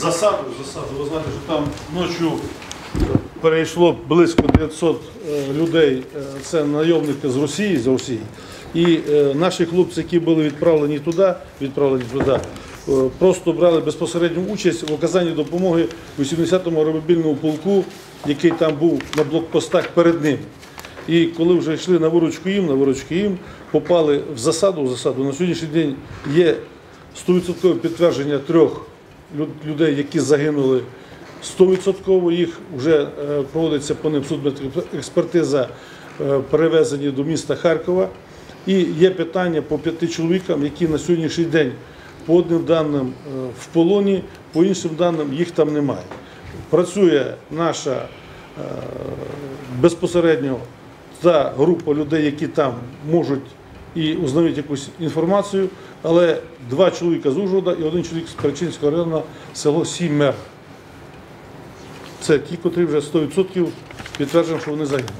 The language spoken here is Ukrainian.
засаду, засаду. Ви знаєте, що там ночі перейшло близько 900 е, людей. е, Це найомники з Росії, з Росії. І е, наші хлопці, які були відправлені туди, відправлені туди, просто брали безпосередню участь в оказанні допомоги 80-му аеромобільному полку, який там був на блокпостах перед ним. І коли вже йшли на виручку їм, на виручку їм, попали в засаду, в засаду. На сьогоднішній день є 100% підтвердження трьох людей, які загинули. 100% їх вже е, проводиться по ним судмедекспертиза, е, перевезені до міста Харкова. І є питання по п'яти чоловікам, які на сьогоднішній день по одним даним е, в полоні, по іншим даним їх там немає. Працює наша безпосередньо та група людей, які там можуть і узнають якусь інформацію, але два чоловіка з Ужгорода і один чоловік з Перечинського району село Сімер. Це ті, котрі вже 100% підтверджено, що вони загинули.